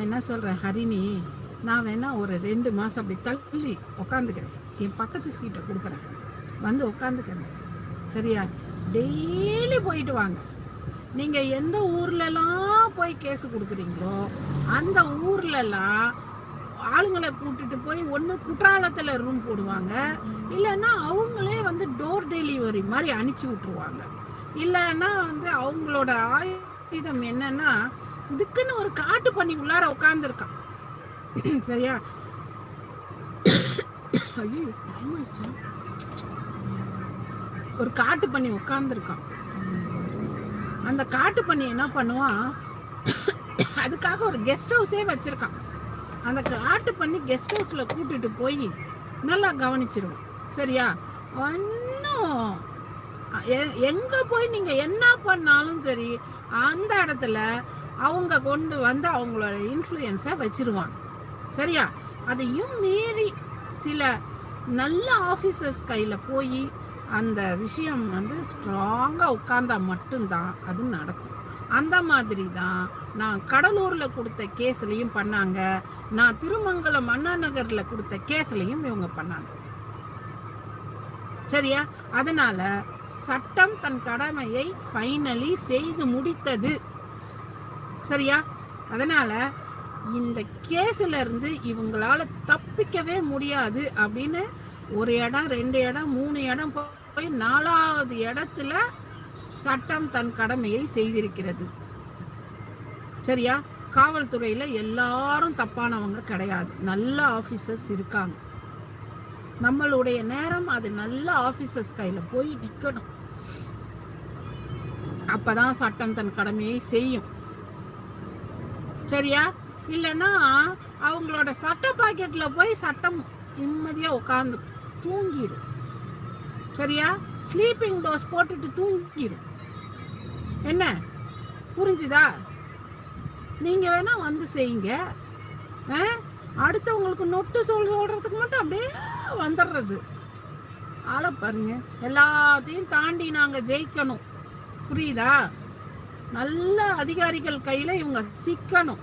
நான் என்ன சொல்கிறேன் ஹரிணி நான் வேணா ஒரு ரெண்டு மாதம் அப்படி தள்ளி உக்காந்துக்கிறேன். என் பக்கத்து சீட்டை கொடுக்குறேன். வந்து உக்காந்துக்கிறேன். சரியா? டெய்லி போயிட்டு வாங்க. நீங்கள் எந்த ஊர்லலாம் போய் கேஸு கொடுக்குறீங்களோ அந்த ஊர்லலாம் ஆளுங்களை கூட்டிட்டு போய் ஒன்று குற்றாலத்தில் ரூம் போடுவாங்க. இல்லைன்னா அவங்களே வந்து டோர் டெலிவரி மாதிரி அனுப்பிச்சி விட்ருவாங்க இல்லைன்னா வந்து அவங்களோட விபரீதம் என்னன்னா இதுக்குன்னு ஒரு காட்டு பண்ணி உள்ளார உட்காந்துருக்கான் சரியா? ஐயோ டைம் ஒரு காட்டு பண்ணி உட்காந்துருக்கான் அந்த காட்டு பண்ணி என்ன பண்ணுவான்? அதுக்காக ஒரு கெஸ்ட் ஹவுஸே வச்சிருக்கான். அந்த காட்டு பண்ணி கெஸ்ட் ஹவுஸில் கூட்டிட்டு போய் நல்லா கவனிச்சிருவான். சரியா? ஒன்றும் எங்க போய் நீங்க என்ன பண்ணாலும் சரி அந்த இடத்துல அவங்க கொண்டு வந்து அவங்களோட இன்ஃப்ளூயன்ஸை வச்சிருவாங்க. சரியா? அதையும் மீறி சில நல்ல ஆஃபீஸர்ஸ் கையில் போய் அந்த விஷயம் வந்து ஸ்ட்ராங்காக உட்கார்ந்தா மட்டும்தான் அது நடக்கும். அந்த மாதிரி தான் நான் கடலூரில் கொடுத்த கேஸ்லையும் பண்ணாங்க. நான் திருமங்கலம் அண்ணா நகரில் கொடுத்த கேஸ்லையும் இவங்க பண்ணாங்க. சரியா? அதனால் சட்டம் தன் கடமையை ஃபைனலி செய்து முடித்தது. சரியா? அதனால இந்த கேஸில் இருந்து இவங்களால தப்பிக்கவே முடியாது அப்படின்னு ஒரு இடம் ரெண்டு இடம் மூணு இடம் போய் நாலாவது இடத்துல சட்டம் தன் கடமையை செய்திருக்கிறது. சரியா? காவல்துறையில் எல்லாரும் தப்பானவங்க கிடையாது. நல்ல ஆஃபீஸர்ஸ் இருக்காங்க. நம்மளுடைய நேரம் அது நல்ல ஆபீசர்ஸ் கையில போய் நிற்கணும் அப்பதான் சட்டம் தன் கடமையை செய்யும். சரியா? இல்லைன்னா அவங்களோட சட்ட பாக்கெட்ல போய் சட்டம் நிம்மதியா உட்காந்து தூங்கிடும் சரியா? ஸ்லீப்பிங் டோஸ் போட்டுட்டு தூங்கிடும் என்ன? புரிஞ்சுதா? நீங்க வேணா வந்து செய்யுங்க. ஆ? அடுத்தவங்களுக்கு நொட்டு சொல் சொல்றதுக்கு மட்டும் அப்படியே வந்துடுறது ஆளை பாருங்க. எல்லாத்தையும் தாண்டி நாங்கள் ஜெயிக்கணும். புரியுதா? நல்ல அதிகாரிகள் கையில் இவங்க சிக்கணும்.